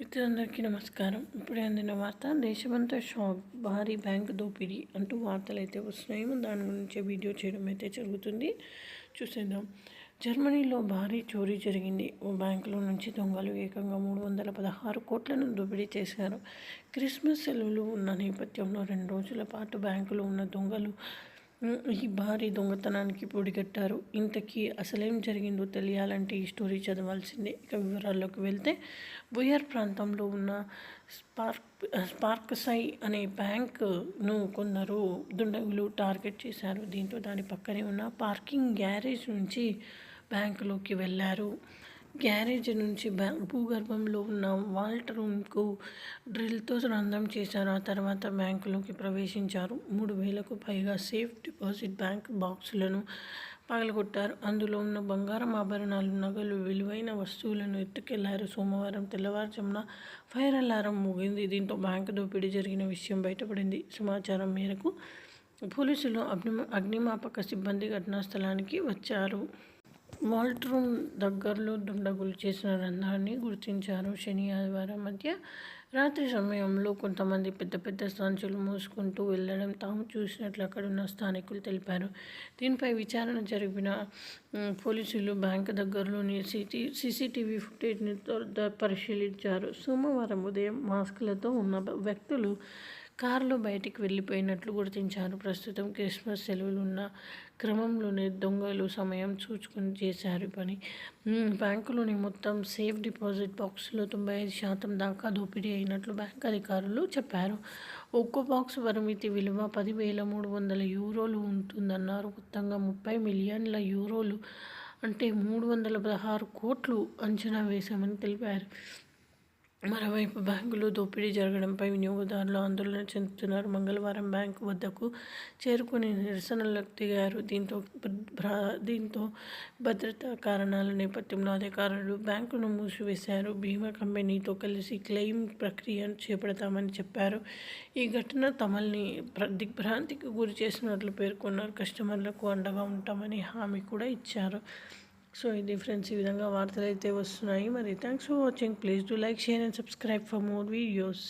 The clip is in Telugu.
మిత్రులందరికీ నమస్కారం. ఇప్పుడే అందిన వార్త దేశమంతా షాక్ భారీ బ్యాంక్ దోపిడీ అంటూ వార్తలు అయితే వస్తున్నాయి దాని గురించి వీడియో చేయడం అయితే జరుగుతుంది. చూసేద్దాం. జర్మనీలో భారీ చోరీ జరిగింది. ఓ బ్యాంకులో నుంచి దొంగలు ఏకంగా మూడు వందల పదహారు కోట్లను దోపిడీ చేశారు. క్రిస్మస్ సెలవులు ఉన్న నేపథ్యంలో రెండు రోజుల పాటు బ్యాంకులో ఉన్న దొంగలు ఈ భారీ దొంగతనానికి పొడిగట్టారు. ఇంతకీ అసలేం జరిగిందో తెలియాలంటే ఈ స్టోరీ చదవాల్సిందే. ఇక వివరాల్లోకి వెళ్తే బుయర్ ప్రాంతంలో ఉన్న స్పార్క్ స్పార్క్ సై అనే బ్యాంక్ను కొందరు దుండగులు టార్గెట్ చేశారు. దీంతో దాని పక్కనే ఉన్న పార్కింగ్ గ్యారేజ్ నుంచి బ్యాంకులోకి వెళ్ళారు. గ్యారేజ్ నుంచి భూగర్భంలో ఉన్న వాల్ట్ రూమ్కు డ్రిల్తో రంధ్రం చేశారు. ఆ తర్వాత బ్యాంకులోకి ప్రవేశించారు. మూడు వేలకు పైగా సేఫ్ డిపాజిట్ బ్యాంక్ బాక్సులను పగలగొట్టారు. అందులో ఉన్న బంగారం ఆభరణాలు నగలు విలువైన వస్తువులను ఎత్తుకెళ్ళారు. సోమవారం తెల్లవారుజామున ఫైర్ అలారం ముగింది. దీంతో బ్యాంకు దోపిడీ జరిగిన విషయం బయటపడింది. సమాచారం మేరకు పోలీసులు అగ్ని అగ్నిమాపక సిబ్బంది ఘటనా స్థలానికి వచ్చారు. వాల్ట్రూమ్ దగ్గరలో దుండగులు చేసిన రంధ్రాన్ని గుర్తించారు శని ఆదివారం మధ్య. రాత్రి సమయంలో కొంతమంది పెద్ద పెద్ద సంచులు మూసుకుంటూ వెళ్ళడం తాము చూసినట్లు అక్కడున్న స్థానికులు తెలిపారు. దీనిపై విచారణ జరిపిన పోలీసులు బ్యాంక్ దగ్గరలోని సిటీ సీసీటీవీ ఫుటేజ్ని పరిశీలించారు. సోమవారం ఉదయం మాస్కులతో ఉన్న వ్యక్తులు కారులో బయటికి వెళ్ళిపోయినట్లు గుర్తించారు. ప్రస్తుతం క్రిస్మస్ సెలవులు ఉన్న క్రమంలోనే దొంగలు సమయం చూచుకుని చేశారు పని. బ్యాంకులోని మొత్తం సేఫ్ డిపాజిట్ బాక్స్లో తొంభై ఐదు శాతం దాకా దోపిడీ అయినట్లు బ్యాంక్ అధికారులు చెప్పారు. ఒక్కో బాక్స్ పరిమితి విలువ పదివేల మూడు వందల యూరోలు ఉంటుందన్నారు. మొత్తంగా ముప్పై మిలియన్ల యూరోలు అంటే మూడు వందల పదహారు కోట్లు అంచనా వేశామని తెలిపారు. మరోవైపు బ్యాంకులో దోపిడీ జరగడంపై వినియోగదారులు ఆందోళన చెందుతున్నారు. మంగళవారం బ్యాంకు వద్దకు చేరుకుని నిరసనలకు దిగారు దీంతో దీంతో భద్రతా కారణాల నేపథ్యంలో అధికారులు బ్యాంకును మూసివేశారు. బీమా కంపెనీతో కలిసి క్లెయిమ్ ప్రక్రియ చేపడతామని చెప్పారు. ఈ ఘటన తమల్ని దిగ్భ్రాంతికి గురి చేసినట్లు పేర్కొన్నారు. కస్టమర్లకు అండగా ఉంటామని హామీ కూడా ఇచ్చారు. సో ఇది ఫ్రెండ్స్ ఈ విధంగా వార్తలు అయితే వస్తున్నాయి మరి thanks for watching please do like share and subscribe for more videos